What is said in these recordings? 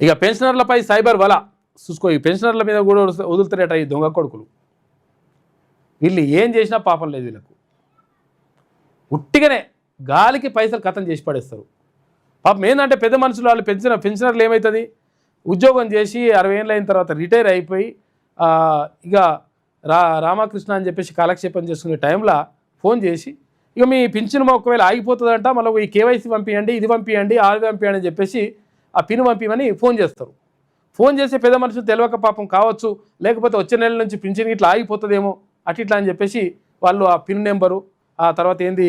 ఇక పెన్షనర్లపై సైబర్ వల. చూసుకో ఈ పెన్షనర్ల మీద కూడా వదులు- వదులుతారట ఈ దొంగ కొడుకులు. వీళ్ళు ఏం చేసినా పాపం లేదు వీళ్ళకు. ఉట్టిగానే గాలికి పైసలు కథం చేసి పడేస్తారు. పాపం ఏంటంటే పెద్ద మనుషులు వాళ్ళు పెంచిన పెన్షనర్లు ఏమవుతుంది ఉద్యోగం చేసి అరవై ఏళ్ళు అయిన తర్వాత రిటైర్ అయిపోయి ఇక రా రామకృష్ణ అని చెప్పేసి కాలక్షేపం చేసుకునే టైంలో ఫోన్ చేసి ఇక మీ పింఛన్ ఒకవేళ ఆగిపోతుందంట మళ్ళీ ఈ కేవైసీ పంపించండి ఇది పంపించండి ఆరు పంపించండి అని చెప్పేసి ఆ పిన్ పంపించమని ఫోన్ చేస్తారు. ఫోన్ చేసే పెద్ద మనుషులు తెలియక పాపం కావచ్చు లేకపోతే వచ్చే నెల నుంచి పింఛన్ ఇట్లా ఆగిపోతుందేమో అటు ఇట్లా అని చెప్పేసి వాళ్ళు ఆ పిన్ నెంబరు ఆ తర్వాత ఏంది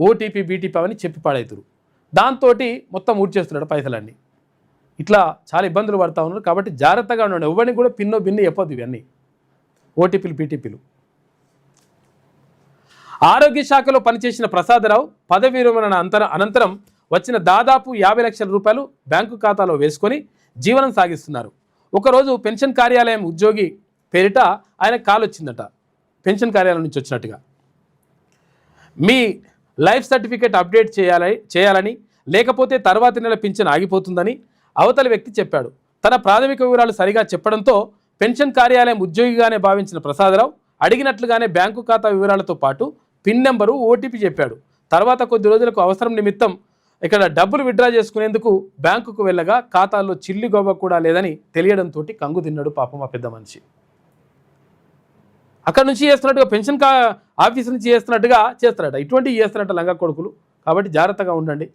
ఓటీపీ బీటీపీ అవన్నీ చెప్పి పాడవుతారు దాంతో మొత్తం ఊడ్చేస్తున్నాడు పైసలన్నీ. ఇట్లా చాలా ఇబ్బందులు పడతా ఉన్నారు. కాబట్టి జాగ్రత్తగా ఉండండి. ఎవరిని కూడా పిన్నో బిన్ను చెప్పొద్దు ఇవన్నీ. ఓటీపీలు బీటీపీలు ఆరోగ్య శాఖలో పనిచేసిన ప్రసాదరావు పదవి విరమణ అంతర అనంతరం వచ్చిన దాదాపు యాభై లక్షల రూపాయలు బ్యాంకు ఖాతాలో వేసుకొని జీవనం సాగిస్తున్నారు. ఒకరోజు పెన్షన్ కార్యాలయం ఉద్యోగి పేరిట ఆయన కాల్ వచ్చిందట. పెన్షన్ కార్యాలయం నుంచి వచ్చినట్టుగా. మీ లైఫ్ సర్టిఫికేట్ అప్డేట్ చేయాలి చేయాలని లేకపోతే తర్వాతి నెల పింఛన్ ఆగిపోతుందని అవతలి వ్యక్తి చెప్పాడు. తన ప్రాథమిక వివరాలు సరిగా చెప్పడంతో పెన్షన్ కార్యాలయం ఉద్యోగిగానే భావించిన ప్రసాదరావు అడిగినట్లుగానే బ్యాంకు ఖాతా వివరాలతో పాటు పిన్ నెంబరు ఓటీపీ చెప్పాడు. తర్వాత కొద్ది రోజులకు అవసరం నిమిత్తం ఇక్కడ డబ్బులు విత్డ్రా చేసుకునేందుకు బ్యాంకుకు వెళ్ళగా ఖాతాలో చిల్లి గొవ్వ కూడా లేదని తెలియడంతో కంగు తిన్నాడు పాపం ఆ పెద్ద మనిషి. అక్కడ నుంచి చేస్తున్నట్టుగా పెన్షన్ కా ఆఫీస్ నుంచి చేస్తున్నట్టుగా చేస్తారట. ఇటువంటివి చేస్తారట లంగా కొడుకులు. కాబట్టి జాగ్రత్తగా ఉండండి.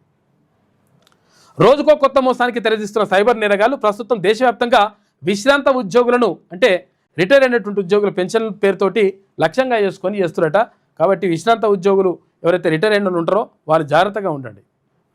రోజుకో కొత్త మోసానికి తెరదీస్తున్న సైబర్ నేరగాళ్ళు ప్రస్తుతం దేశవ్యాప్తంగా విశ్రాంత ఉద్యోగులను అంటే రిటైర్ అయినటువంటి ఉద్యోగుల పెన్షన్ పేరుతోటి లక్ష్యంగా చేసుకొని చేస్తున్నట కాబట్టి విశ్రాంత ఉద్యోగులు ఎవరైతే రిటైర్ అయిన ఉంటారో వాళ్ళు జాగ్రత్తగా ఉండండి.